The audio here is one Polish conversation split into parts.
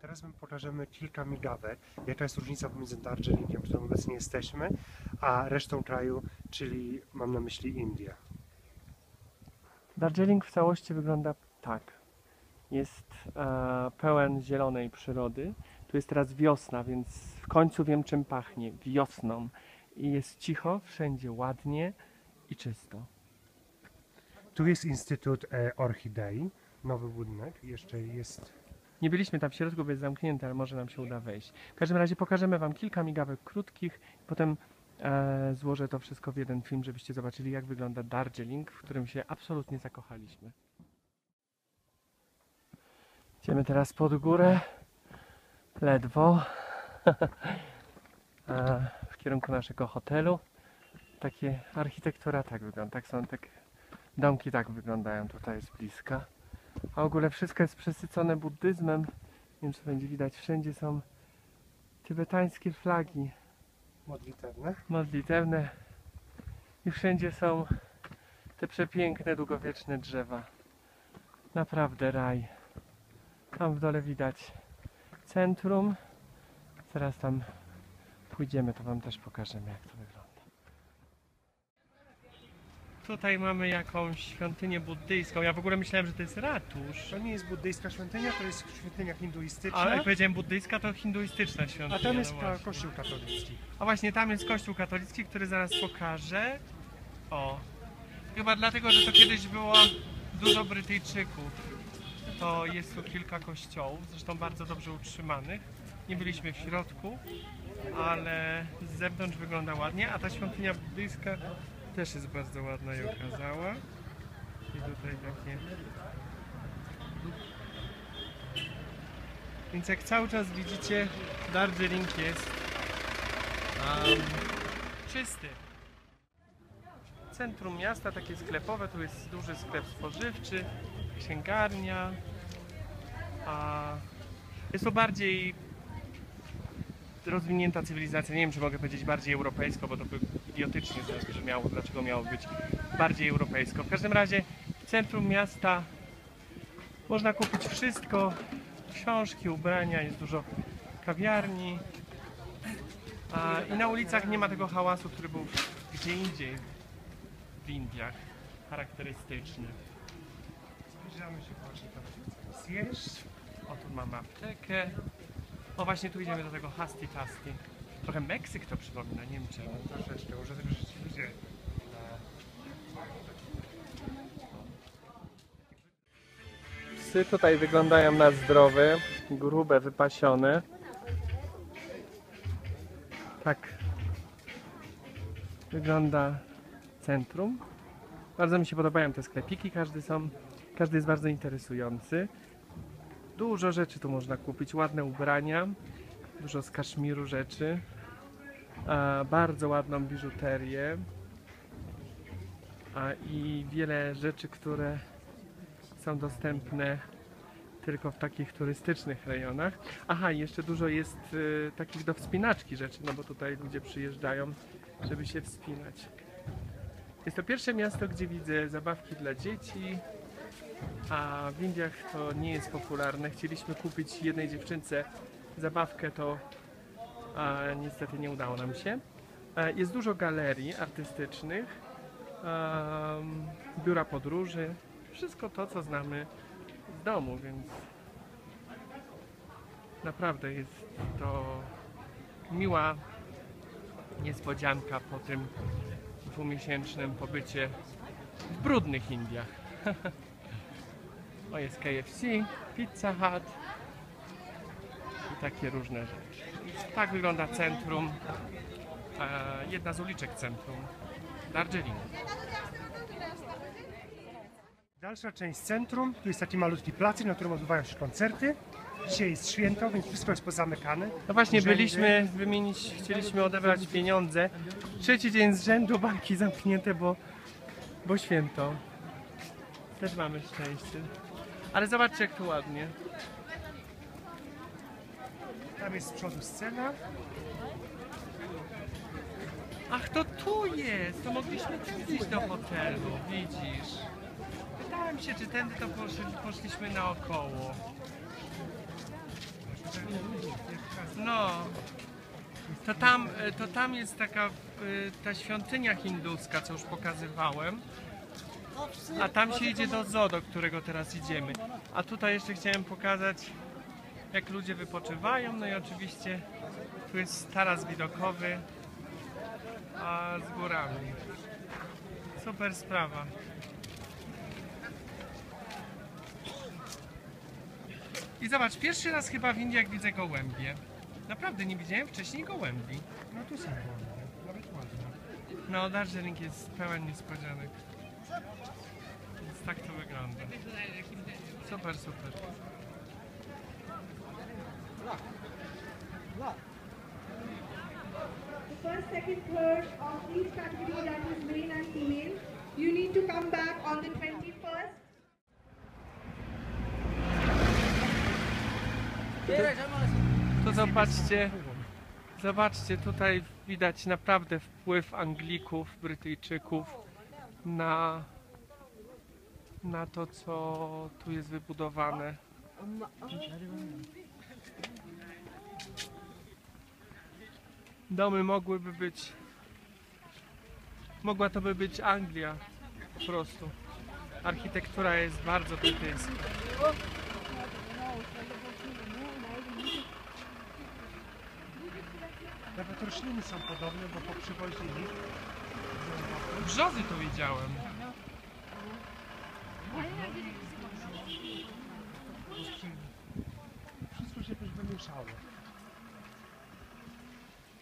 Teraz wam pokażemy kilka migawek, jaka jest różnica pomiędzy Darjeelingiem, w którym obecnie jesteśmy, a resztą kraju, czyli mam na myśli Indię. Darjeeling w całości wygląda tak. Jest e, pełen zielonej przyrody. Tu jest teraz wiosna, więc w końcu wiem czym pachnie. Wiosną. I jest cicho, wszędzie ładnie i czysto. Tu jest Instytut e, Orchidei, nowy budynek, jeszcze jest Nie byliśmy tam w środku, bo jest zamknięte, ale może nam się uda wejść. W każdym razie pokażemy Wam kilka migawek krótkich, potem e, złożę to wszystko w jeden film, żebyście zobaczyli, jak wygląda Darjeeling, w którym się absolutnie zakochaliśmy. Idziemy teraz pod górę, ledwo, e, w kierunku naszego hotelu. Takie architektura tak wygląda, tak są tak, domki tak wyglądają, tutaj jest bliska. A w ogóle wszystko jest przesycone buddyzmem. Nie wiem, czy będzie widać. Wszędzie są tybetańskie flagi modlitewne. modlitewne. I wszędzie są te przepiękne, długowieczne drzewa. Naprawdę raj. Tam w dole widać centrum. Zaraz tam pójdziemy, to Wam też pokażemy, jak to wygląda. Tutaj mamy jakąś świątynię buddyjską. Ja w ogóle myślałem, że to jest ratusz. To nie jest buddyjska świątynia, to jest świątynia hinduistyczna, Ale jak powiedziałem buddyjska, to hinduistyczna świątynia. a tam jest no ka- właśnie. kościół katolicki. A właśnie tam jest kościół katolicki, który zaraz pokażę. O. Chyba dlatego, że to kiedyś było dużo Brytyjczyków. To jest tu kilka kościołów, zresztą bardzo dobrze utrzymanych. Nie byliśmy w środku, ale z zewnątrz wygląda ładnie, a ta świątynia buddyjska też jest bardzo ładna i okazała. I tutaj takie... Więc jak cały czas widzicie, Darjeeling jest um, czysty. Centrum miasta, takie sklepowe, tu jest duży sklep spożywczy, księgarnia. A jest to bardziej rozwinięta cywilizacja. Nie wiem, czy mogę powiedzieć bardziej europejsko, bo to by idiotycznie zabrzmiało, dlaczego miało być bardziej europejsko. W każdym razie w centrum miasta można kupić wszystko, książki, ubrania, jest dużo kawiarni. A, I na ulicach nie ma tego hałasu, który był gdzie indziej w Indiach charakterystyczny. Zbliżamy się właśnie chcemy zjeść. O, tu mamy aptekę. O, właśnie tu idziemy do tego Hasti Tasti. Trochę Meksyk to przypomina, nie wiem czemu. Troszeczkę, może że ci ludzie Psy tutaj wyglądają na zdrowe, grube, wypasione. Tak wygląda centrum. Bardzo mi się podobają te sklepiki, każdy, są, każdy jest bardzo interesujący. Dużo rzeczy tu można kupić, ładne ubrania, dużo z kaszmiru rzeczy, a, bardzo ładną biżuterię a, i wiele rzeczy, które są dostępne tylko w takich turystycznych rejonach. Aha, jeszcze dużo jest y, takich do wspinaczki rzeczy, no bo tutaj ludzie przyjeżdżają, żeby się wspinać. Jest to pierwsze miasto, gdzie widzę zabawki dla dzieci, a w Indiach to nie jest popularne. Chcieliśmy kupić jednej dziewczynce zabawkę, to a, niestety nie udało nam się. E, Jest dużo galerii artystycznych, em, biura podróży, wszystko to, co znamy z domu, więc naprawdę jest to miła niespodzianka po tym dwumiesięcznym pobycie w brudnych Indiach. o, jest KFC, Pizza Hut i takie różne rzeczy. Tak wygląda centrum, e, jedna z uliczek centrum Darjeelingu. Dalsza część centrum, tu jest taki malutki placik, na którym odbywają się koncerty. Dzisiaj jest święto, więc wszystko jest pozamykane. No właśnie, Urzędy. byliśmy wymienić, chcieliśmy odebrać pieniądze. Trzeci dzień z rzędu banki zamknięte, bo, bo święto. Też mamy szczęście. Ale zobaczcie jak to ładnie. Tam jest z przodu scena. Ach, to tu jest! To mogliśmy tu iść do hotelu, widzisz. Pytałem się, czy tędy to poszli, poszliśmy naokoło. No. To tam, e, to tam jest taka e, ta świątynia hinduska, co już pokazywałem. A tam się idzie do zoo, do którego teraz idziemy. A tutaj jeszcze chciałem pokazać, jak ludzie wypoczywają. No i oczywiście tu jest taras widokowy, a z górami. Super sprawa. I zobacz, pierwszy raz chyba w Indiach widzę gołębie. Naprawdę nie widziałem wcześniej gołębi. No tu są wolne, nawet ładne. No, Darjeeling jest pełen niespodzianek. Więc tak to wygląda. Super, super. The first, second, third of each category that is male and female, you need to come back on the 21st. To zobaczcie, zobaczcie, tutaj widać naprawdę wpływ Anglików, Brytyjczyków na, na to, co tu jest wybudowane. Domy mogłyby być, mogła to by być Anglia po prostu. Architektura jest bardzo brytyjska. Nawet rośliny są podobne, bo poprzywozili. Brzozy tu widziałem. Wszystko się jakoś wymieszało.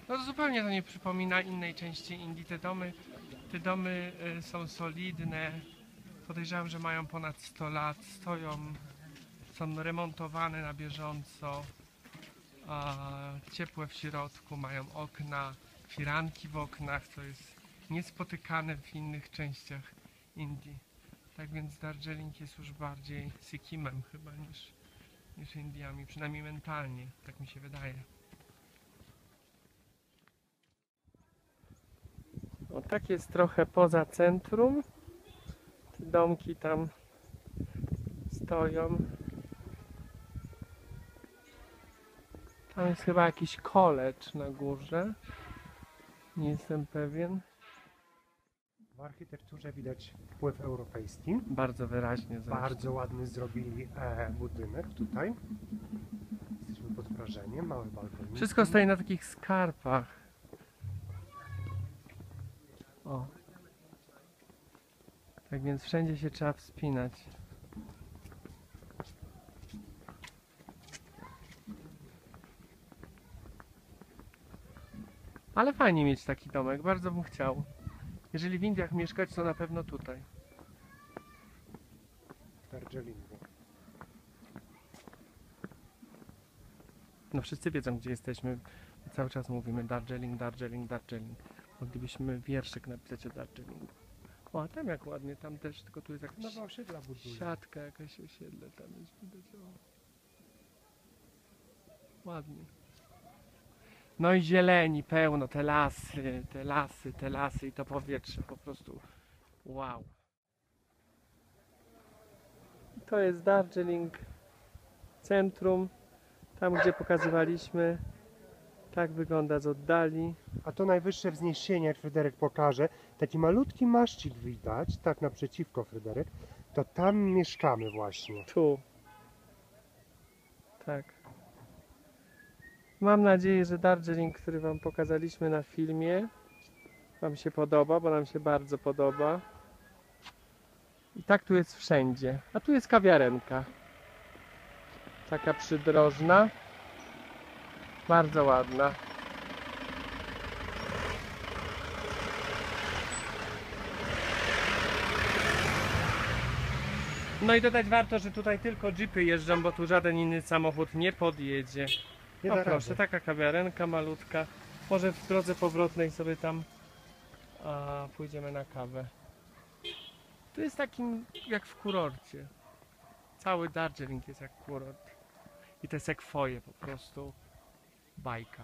No to zupełnie to nie przypomina innej części Indii. Te domy, te domy y, są solidne. Podejrzewam, że mają ponad 100 lat. Stoją, są remontowane na bieżąco. Ciepłe w środku, mają okna, firanki w oknach, co jest niespotykane w innych częściach Indii. Tak więc Darjeeling jest już bardziej Sikkimem chyba niż, niż Indiami, przynajmniej mentalnie, tak mi się wydaje. O, tak jest trochę poza centrum. Te domki tam stoją. Tam jest chyba jakiś college na górze. Nie jestem pewien. W architekturze widać wpływ europejski. Bardzo wyraźnie zresztą. Bardzo ładny zrobili e, budynek tutaj. Jesteśmy pod wrażeniem, mały balkon. Wszystko stoi na takich skarpach. O. Tak więc wszędzie się trzeba wspinać. Ale fajnie mieć taki domek, bardzo bym chciał. Jeżeli w Indiach mieszkać, to na pewno tutaj. w Darjeelingu. No wszyscy wiedzą, gdzie jesteśmy. Cały czas mówimy Darjeeling, Darjeeling, Darjeeling. Moglibyśmy wierszyk napisać o Darjeelingu. O, a tam jak ładnie, tam też, tylko tu jest jakaś Nowe osiedla siatka, jakaś osiedle tam jest widać. O. Ładnie. No i zieleni pełno, te lasy, te lasy, te lasy i to powietrze po prostu wow. To jest Darjeeling centrum, tam gdzie pokazywaliśmy. Tak wygląda z oddali. A to najwyższe wzniesienie, jak Fryderyk pokaże, taki malutki maszcik widać, tak naprzeciwko Fryderyk, to tam mieszkamy właśnie. Tu. Tak. Mam nadzieję, że Darjeeling, który Wam pokazaliśmy na filmie, Wam się podoba, bo nam się bardzo podoba. I tak tu jest wszędzie. A tu jest kawiarenka. Taka przydrożna. Bardzo ładna. No i dodać warto, że tutaj tylko jeepy jeżdżą, bo tu żaden inny samochód nie podjedzie. Nie No proszę, rady. taka kawiarenka malutka. Może w drodze powrotnej sobie tam a, pójdziemy na kawę. Tu jest takim jak w kurorcie. Cały Darjeeling jest jak kurort. I te sekwoje po prostu bajka.